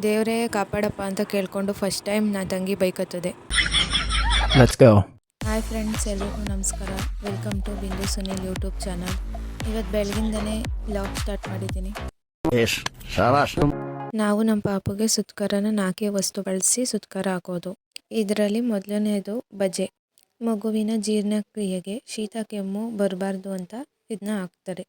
ದೇವರೇ ಕಾಪಾಡಪ್ಪ ಅಂತ ಕೇಳ್ಕೊಂಡು ಫಸ್ಟ್ ಟೈಮ್ ನಾ ತಂಗಿ ಬೈಕ್ ಹತ್ತದೆ. ಹಾಯ್ ಫ್ರೆಂಡ್ಸ್ ಎಲ್ರಿಗೂ ನಮಸ್ಕಾರ. ವೆಲ್ಕಮ್ ಟು ಬಿಂದು ಸುನಿಲ್ ಯೂಟ್ಯೂಬ್ ಚಾನಲ್ ಇವತ್ತು ಬೆಳಗಿಂದನೇ ಲಾಗ್ ಸ್ಟಾರ್ಟ್ ಮಾಡಿದ್ದೀನಿ. ನಾವು ನಮ್ಮ ಪಾಪುಗೆ ಸುತ್ಕರನ ನಾಲ್ಕೇ ವಸ್ತು ಬಳಸಿ ಸುತ್ಕರ ಹಾಕೋದು. ಇದರಲ್ಲಿ ಮೊದಲನೇದು ಬಜೆ. ಮಗುವಿನ ಜೀರ್ಣಕ್ರಿಯೆಗೆ ಶೀತ ಕೆಮ್ಮು ಬರಬಾರ್ದು ಅಂತ ಇದನ್ನ ಹಾಕ್ತಾರೆ.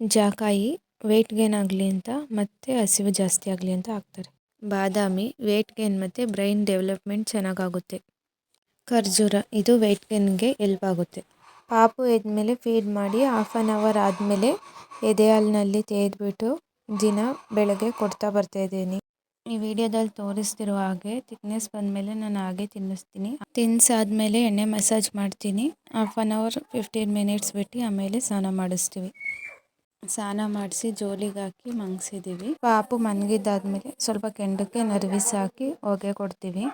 ಜಾಕಾಯಿ ವೆಯ್ಟ್ ಗೇನ್ ಆಗಲಿ ಅಂತ ಮತ್ತೆ ಹಸಿವು ಜಾಸ್ತಿ ಆಗಲಿ ಅಂತ ಹಾಕ್ತಾರೆ. ಬಾದಾಮಿ ವೆಯ್ಟ್ ಗೇನ್ ಮತ್ತು ಬ್ರೈನ್ ಡೆವಲಪ್ಮೆಂಟ್ ಚೆನ್ನಾಗಾಗುತ್ತೆ. ಖರ್ಜೂರ, ಇದು ವೇಟ್ ಗೇನ್ಗೆ ಎಲ್ಪ್ ಆಗುತ್ತೆ. ಪಾಪು ಎದ್ಮೇಲೆ ಫೀಡ್ ಮಾಡಿ, ಹಾಫ್ ಆನ್ ಅವರ್ ಆದಮೇಲೆ ಎದೆ ಹಾಲಿನಲ್ಲಿ ತೆಗೆದ್ಬಿಟ್ಟು ದಿನ ಬೆಳಗ್ಗೆ ಕೊಡ್ತಾ ಬರ್ತಾ ಇದ್ದೀನಿ. ಈ ವಿಡಿಯೋದಲ್ಲಿ ತೋರಿಸ್ತಿರೋ ಹಾಗೆ ತಿಕ್ನೆಸ್ ಬಂದಮೇಲೆ ನಾನು ಹಾಗೆ ತಿನ್ನಿಸ್ತೀನಿ. ತಿನ್ಸಾದ್ಮೇಲೆ ಎಣ್ಣೆ ಮಸಾಜ್ ಮಾಡ್ತೀನಿ. Half an hour, fifteen minutes ಬಿಟ್ಟು ಆಮೇಲೆ ಸ್ನಾನ ಮಾಡಿಸ್ತೀವಿ. ಸ್ನಾನ ಮಾಡಿಸಿ ಜೋಲಿಗೆ ಹಾಕಿ ಮಂಗಿಸಿದ್ದೀವಿ ಪಾಪು ಮನ್ಗಿದ್ದಾದ್ಮೇಲೆ ಸ್ವಲ್ಪ ಕೆಂಡಕ್ಕೆ ನರ್ವಿಸ್ ಹಾಕಿ ಹೊಗೆ ಕೊಡ್ತೀವಿ.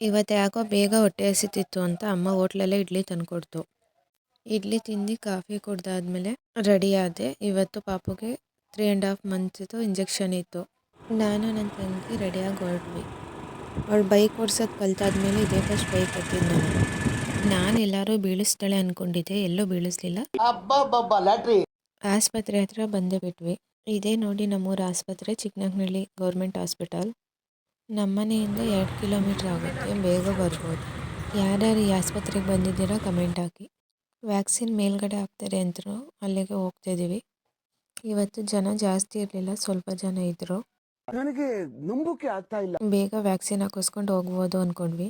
ಇವತ್ತು ಯಾಕೋ ಬೇಗ ಹೊಟ್ಟೆ ಹಸಿತಿತ್ತು ಅಂತ ಅಮ್ಮ ಹೋಟ್ಲಲ್ಲೇ ಇಡ್ಲಿ ತಂದುಕೊಡ್ತು. ಇಡ್ಲಿ ತಿಂದು ಕಾಫಿ ಕುಡ್ದಾದ್ಮೇಲೆ ರೆಡಿ ಆದೆ. ಇವತ್ತು ಪಾಪುಗೆ ತ್ರೀ ಆ್ಯಂಡ್ ಹಾಫ್ ಮಂತ್ದು ಇಂಜೆಕ್ಷನ್ ಇತ್ತು. ನಾನು ನನ್ನ ತಂಗಿ ರೆಡಿಯಾಗಿ ಹೊರಟ್ವಿ. ಅವಳು ಬೈಕ್ ಓಡಿಸೋದು ಕಲ್ತಾದ್ಮೇಲೆ ಇದೇ ಫಸ್ಟ್ ಬೈಕ್ ಹತ್ತಿದ್ದು ನಾನು. ನಾನು ಎಲ್ಲರೂ ಬೀಳಿಸ್ತಾಳೆ ಅಂದ್ಕೊಂಡಿದ್ದೆ ಎಲ್ಲೂ ಬೀಳಿಸ್ಲಿಲ್ಲ. ಆಸ್ಪತ್ರೆ ಹತ್ರ ಬಂದೇ ಬಿಟ್ವಿ. ಇದೇ ನೋಡಿ ನಮ್ಮೂರ ಆಸ್ಪತ್ರೆ ಚಿಕ್ಕನಹಳ್ಳಿ ಗೌರ್ಮೆಂಟ್ ಹಾಸ್ಪಿಟಲ್. ನಮ್ಮನೆಯಿಂದ ಎರಡು ಕಿಲೋಮೀಟ್ರ್ ಆಗುತ್ತೆ ಬೇಗ ಬರ್ಬೋದು. ಯಾರ್ಯಾರು ಈ ಆಸ್ಪತ್ರೆಗೆ ಬಂದಿದ್ದೀರಾ ಕಮೆಂಟ್ ಹಾಕಿ. ವ್ಯಾಕ್ಸಿನ್ ಮೇಲ್ಗಡೆ ಹಾಕ್ತಾರೆ ಅಂದರು ಅಲ್ಲಿಗೆ ಹೋಗ್ತಿದ್ದೀವಿ ಇವತ್ತು ಜನ ಜಾಸ್ತಿ ಇರಲಿಲ್ಲ ಸ್ವಲ್ಪ ಜನ ಇದ್ದರು ನನಗೆ ನಂಬುಕೆ ಆಗ್ತಾ ಇಲ್ಲ. ಬೇಗ ವ್ಯಾಕ್ಸಿನ್ ಹಾಕಿಸ್ಕೊಂಡು ಹೋಗ್ಬೋದು ಅಂದ್ಕೊಂಡ್ವಿ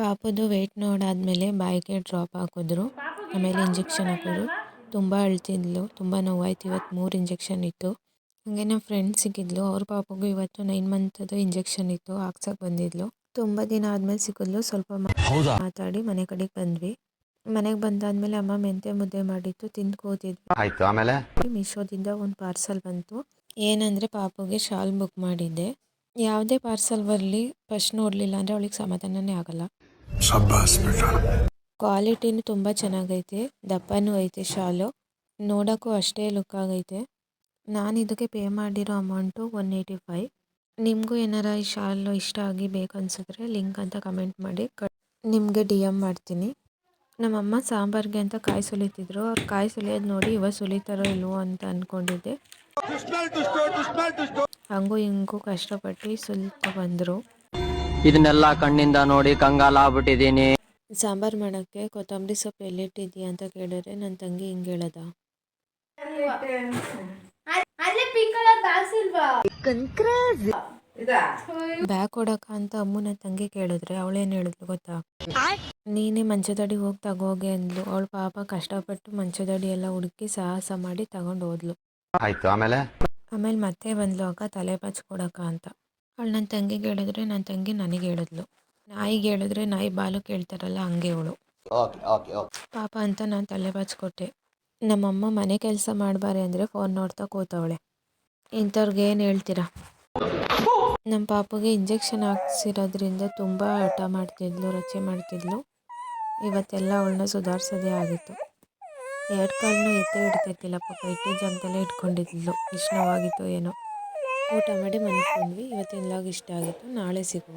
ಪಾಪದು ವೆಯ್ಟ್ ನೋಡಾದ್ಮೇಲೆ ಬಾಯಿಗೆ ಡ್ರಾಪ್ ಹಾಕಿದ್ರು. ಆಮೇಲೆ ಇಂಜೆಕ್ಷನ್ ಹಾಕಿದ್ರು. ತುಂಬ ಅಳ್ತಿದ್ಲು ತುಂಬ ನೋವಾಯ್ತು. ಇವತ್ತು ಮೂರು ಇಂಜೆಕ್ಷನ್ ಇತ್ತು. ಹಾಗೆ ನಮ್ಮ ಫ್ರೆಂಡ್ ಸಿಕ್ಕಿದ್ಲು. ಅವ್ರ ಪಾಪಗೂ ಇವತ್ತು ನೈನ್ ಮಂತದ್ದು ಇಂಜೆಕ್ಷನ್ ಇತ್ತು. ಹಾಕ್ಸಕ್ಕೆ ಬಂದಿದ್ಲು. ತುಂಬ ದಿನ ಆದಮೇಲೆ ಸಿಕ್ಕಿದ್ಲು. ಸ್ವಲ್ಪ ಮಾತಾಡಿ ಮನೆ ಕಡೆಗೆ ಬಂದ್ವಿ. ಮನೆಗೆ ಬಂದಾದ್ಮೇಲೆ ಅಮ್ಮ ಮೆಂತೆ ಮುದ್ದೆ ಮಾಡಿತ್ತು. ತಿಂದು ಕೂತಿದ್ವಿ. ಆಯ್ತು ಆಮೇಲೆ? ಮೀಶೋದಿಂದ ಒಂದು ಪಾರ್ಸಲ್ ಬಂತು. ಏನಂದರೆ ಪಾಪುಗೆ ಶಾಲ್ ಬುಕ್ ಮಾಡಿದ್ದೆ. ಯಾವುದೇ ಪಾರ್ಸಲ್ ಬರಲಿ ಫಸ್ಟ್ ನೋಡಲಿಲ್ಲ ಅಂದರೆ ಅವಳಿಗೆ ಸಮಾಧಾನನೇ ಆಗಲ್ಲ. ಕ್ವಾಲಿಟಿನೂ ತುಂಬ ಚೆನ್ನಾಗೈತೆ, ದಪ್ಪನೂ ಐತೆ ಶಾಲು. ನೋಡೋಕ್ಕೂ ಅಷ್ಟೇ ಲುಕ್ ಆಗೈತೆ. ನಾನು ಇದಕ್ಕೆ ಪೇ ಮಾಡಿರೋ ಅಮೌಂಟು ಒನ್ ಏಯ್ಟಿ ಫೈವ್ ನಿಮಗೂ ಏನಾರ ಈ ಶಾಲು ಇಷ್ಟ ಆಗಿ ಬೇಕು ಅನ್ಸಿದ್ರೆ ಲಿಂಕ್ ಅಂತ ಕಮೆಂಟ್ ಮಾಡಿ ಕ ನಿಮಗೆ ಡಿ ಎಂ ಮಾಡ್ತೀನಿ. ನಮ್ಮಮ್ಮ ಸಾಂಬಾರ್ಗೆ ಅಂತ ಕಾಯಿ ಸುಲಿತಿದ್ರು. ಅವ್ರು ಕಾಯಿ ಸುಲಿಯೋದು ನೋಡಿ ಇವ ಸುಲಿತಾರೋ ಇಲ್ವೋ ಅಂತ ಅಂದ್ಕೊಂಡಿದ್ದೆ ಹಂಗೂ ಹಿಂಗೂ ಕಷ್ಟಪಟ್ಟು ಸುಲಿತಾ ಬಂದರು. ಇದನ್ನೆಲ್ಲ ಕಣ್ಣಿಂದ ನೋಡಿ ಕಂಗಾಲ ಕಂಗಾಲಾಗ್ಬಿಟ್ಟಿದೀನಿ ಸಾಂಬಾರು ಮಾಡೋಕ್ಕೆ ಕೊತ್ತಂಬರಿ ಸೊಪ್ಪು ಎಲ್ಲಿಟ್ಟಿದ್ಯಾ ಅಂತ ಕೇಳಿದ್ರೆ ನನ್ನ ತಂಗಿ ಹಿಂಗೆ ಹೇಳದ. ಬ್ಯಾಗ್ ಕೊಡಕ ಅಂತ ಅಮ್ಮು ನನ್ನ ತಂಗಿ ಕೇಳಿದ್ರೆ ಅವಳೇನು ಹೇಳಿದ್ಲು ಗೊತ್ತಾ? ನೀನೇ ಮಂಚದಡಿ ಹೋಗಿ ತಗೋಗೆ ಅಂದ್ಲು. ಅವ್ಳು ಪಾಪ ಕಷ್ಟಪಟ್ಟು ಮಂಚದಡಿ ಎಲ್ಲ ಹುಡುಕಿ ಸಾಹಸ ಮಾಡಿ ತಗೊಂಡು ಹೋದ್ಲು. ಆಯ್ತು ಆಮೇಲೆ? ಆಮೇಲೆ ಮತ್ತೆ ಬಂದ್ಲು ಅಕ್ಕ ತಲೆ ಬಾಚ್ ಕೊಡಕ ಅಂತ. ಅವಳು ನನ್ನ ತಂಗಿಗೆ ಹೇಳಿದ್ರೆ ನನ್ನ ತಂಗಿ ನನಗೆ ಹೇಳಿದ್ಲು. ನಾಯಿಗೆ ಹೇಳಿದ್ರೆ ನಾಯಿ ಬಾಲು ಕೇಳ್ತಾರಲ್ಲ ಹಂಗೆ ಅವಳು. ಪಾಪ ಅಂತ ನಾನು ತಲೆ ಬಾಚ್ಕೊಟ್ಟೆ. ನಮ್ಮಮ್ಮ ಮನೆ ಕೆಲಸ ಮಾಡಬಾರೆ ಅಂದರೆ ಫೋನ್ ನೋಡ್ತಾ ಕೂತವಳೆ. ಇಂಥವ್ರಿಗೆ ಏನು ಹೇಳ್ತೀರಾ? ನಮ್ಮ ಪಾಪಗೆ ಇಂಜೆಕ್ಷನ್ ಹಾಕ್ಸಿರೋದ್ರಿಂದ ತುಂಬ ಹಠ ಮಾಡ್ತಿದ್ಲು ರಚೆ ಮಾಡ್ತಿದ್ಲು. ಇವತ್ತೆಲ್ಲ ಅವಳನ್ನ ಸುಧಾರಿಸೋದೇ ಆಗಿತ್ತು. ಎರಡು ಕಾಲನ್ನು ಎತ್ತೇ ಇಡ್ತಿರ್ತಿಲ್ಲ ಪಾಪ ಇಟ್ಟಿ ಜಾಗದಲ್ಲೇ ಇಟ್ಕೊಂಡಿದ್ಲು. ಇಷ್ಟವಾಗಿತ್ತು ನೋವಾಗಿತ್ತು ಏನೋ. ಊಟ ಮಾಡಿ ಮನ್ಕೊಂಡ್ವಿ ಇವತ್ತಿನ ಲಾಗ್ ಇಷ್ಟ ಆಗಿತ್ತು. ನಾಳೆ ಸಿಗುವ.